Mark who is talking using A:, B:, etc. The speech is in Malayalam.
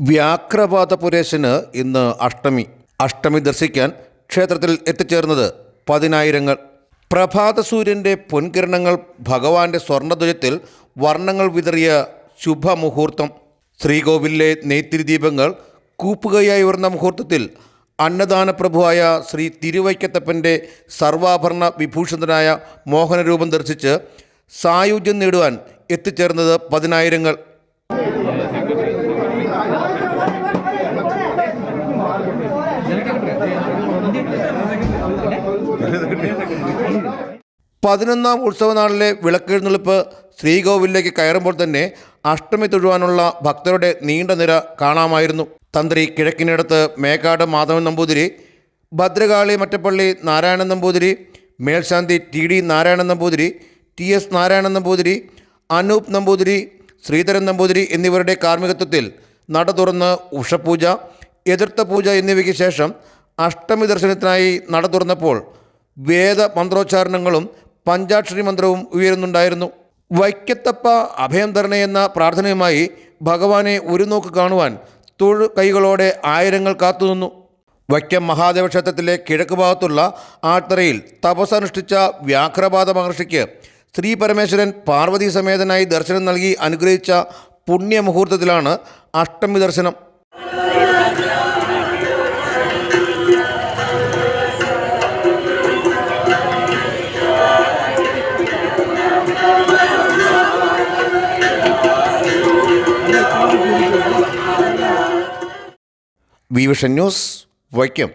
A: വ്യാഘ്രപാദപുരേശന് ഇന്ന് അഷ്ടമി. അഷ്ടമി ദർശിക്കാൻ ക്ഷേത്രത്തിൽ എത്തിച്ചേർന്നത് പതിനായിരങ്ങൾ. പ്രഭാത സൂര്യന്റെ പൊൻകിരണങ്ങൾ ഭഗവാന്റെ സ്വർണധ്വജത്തിൽ വർണങ്ങൾ വിതറിയ ശുഭമുഹൂർത്തം. ശ്രീകോവിലിലെ നെയ്ത്തിരി ദീപങ്ങൾ കൂപ്പുകയായി ഉയർന്ന മുഹൂർത്തത്തിൽ അന്നദാന പ്രഭുവായ ശ്രീ തിരുവൈക്കത്തപ്പന്റെ സർവാഭരണ വിഭൂഷിതനായ മോഹനരൂപം ദർശിച്ച് സായുജ്യം നേടുവാൻ എത്തിച്ചേർന്നത് പതിനായിരങ്ങൾ. പതിനൊന്നാം ഉത്സവനാളിലെ വിളക്കെഴുന്നള്ളിപ്പ് ശ്രീകോവിലേക്ക് കയറുമ്പോൾ തന്നെ അഷ്ടമി തൊഴുവാനുള്ള ഭക്തരുടെ നീണ്ട നിര കാണാമായിരുന്നു. തന്ത്രി കിഴക്കിനടുത്ത് മേക്കാട് മാധവൻ നമ്പൂതിരി ഭദ്രകാളി മറ്റപ്പള്ളി നാരായണൻ നമ്പൂതിരി മേൽശാന്തി T D Narayanan Namboothiri T S Narayanan Namboothiri Anoop Namboothiri Sreedharan Namboothiri എന്നിവരുടെ കാർമ്മികത്വത്തിൽ നട തുറന്ന് ഉഷപൂജ എതിർത്ത പൂജ എന്നിവയ്ക്ക് ശേഷം അഷ്ടമി ദർശനത്തിനായി നട തുറന്നപ്പോൾ വേദ മന്ത്രോച്ചാരണങ്ങളും പഞ്ചാക്ഷരി മന്ത്രവും ഉയരുന്നുണ്ടായിരുന്നു. വൈക്കത്തപ്പ അഭയം തരണേ എന്ന പ്രാർത്ഥനയുമായി ഭഗവാനെ ഒരു നോക്ക് കാണുവാൻ തൊഴു കൈകളോടെ ആയിരങ്ങൾ കാത്തുനിന്നു. വൈക്കം മഹാദേവ ക്ഷേത്രത്തിലെ കിഴക്ക് ഭാഗത്തുള്ള ആട്ടറയിൽ തപസ്സനുഷ്ഠിച്ച വ്യാഘ്രപാദ മഹർഷിക്ക് ശ്രീ പരമേശ്വരൻ പാർവതി സമേതനായി ദർശനം നൽകി അനുഗ്രഹിച്ച പുണ്യമുഹൂർത്തത്തിലാണ് അഷ്ടമി ദർശനം. V vision news Vaikom.